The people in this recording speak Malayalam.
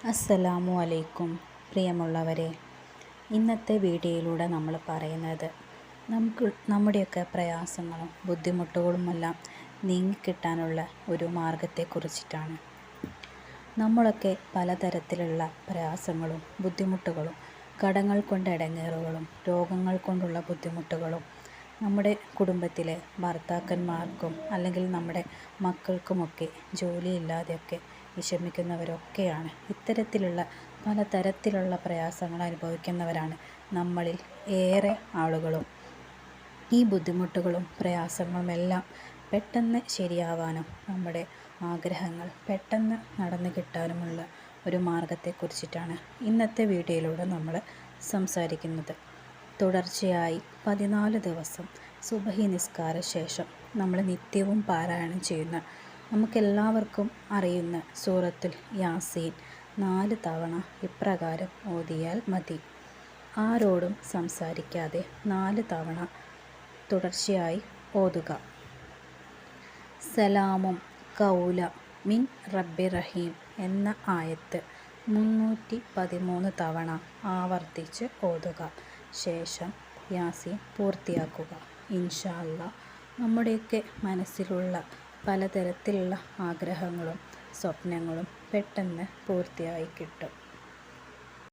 അസ്സലാമു അലൈക്കും പ്രിയമുള്ളവരെ. ഇന്നത്തെ വീഡിയോയിലൂടെ നമ്മൾ പറയുന്നത് നമുക്ക് നമ്മുടെയൊക്കെ പ്രയാസങ്ങളും ബുദ്ധിമുട്ടുകളുമെല്ലാം നീങ്ങിക്കിട്ടാനുള്ള ഒരു മാർഗത്തെക്കുറിച്ചിട്ടാണ് നമ്മളൊക്കെ പലതരത്തിലുള്ള പ്രയാസങ്ങളും ബുദ്ധിമുട്ടുകളും കടങ്ങൾ കൊണ്ട് ഇടങ്ങേറുകളും രോഗങ്ങൾ കൊണ്ടുള്ള ബുദ്ധിമുട്ടുകളും നമ്മുടെ കുടുംബത്തിലെ ഭർത്താക്കന്മാർക്കും അല്ലെങ്കിൽ നമ്മുടെ മക്കൾക്കുമൊക്കെ ജോലിയില്ലാതെയൊക്കെ വിഷമിക്കുന്നവരൊക്കെയാണ്. ഇത്തരത്തിലുള്ള പലതരത്തിലുള്ള പ്രയാസങ്ങൾ അനുഭവിക്കുന്നവരാണ് നമ്മളിൽ ഏറെ ആളുകളും. ഈ ബുദ്ധിമുട്ടുകളും പ്രയാസങ്ങളും എല്ലാം പെട്ടെന്ന് ശരിയാവാനും നമ്മുടെ ആഗ്രഹങ്ങൾ പെട്ടെന്ന് നടന്നു കിട്ടാനുമുള്ള ഒരു മാർഗത്തെക്കുറിച്ചിട്ടാണ് ഇന്നത്തെ വീഡിയോയിലൂടെ നമ്മൾ സംസാരിക്കുന്നത്. തുടർച്ചയായി പതിനാല് ദിവസം സുബഹി നിസ്കാര ശേഷം നമ്മൾ നിത്യവും പാരായണം ചെയ്യുന്ന നമുക്കെല്ലാവർക്കും അറിയുന്ന സൂറത്തുൽ യാസീൻ നാല് തവണ ഇപ്രകാരം ഓതിയാൽ മതി. ആരോടും സംസാരിക്കാതെ നാല് തവണ തുടർച്ചയായി ഓതുക. സലാമും കൗല മിൻ റബ്ബി റഹീം എന്ന ആയത്ത് മുന്നൂറ്റി പതിമൂന്ന് തവണ ആവർത്തിച്ച് ഓതുക. ശേഷം യാസീൻ പൂർത്തിയാക്കുക. ഇൻഷാല്ല നമ്മുടെയൊക്കെ മനസ്സിലുള്ള പലതരത്തിലുള്ള ആഗ്രഹങ്ങളും സ്വപ്നങ്ങളും പെട്ടെന്ന് പൂർത്തിയായി കിട്ടും.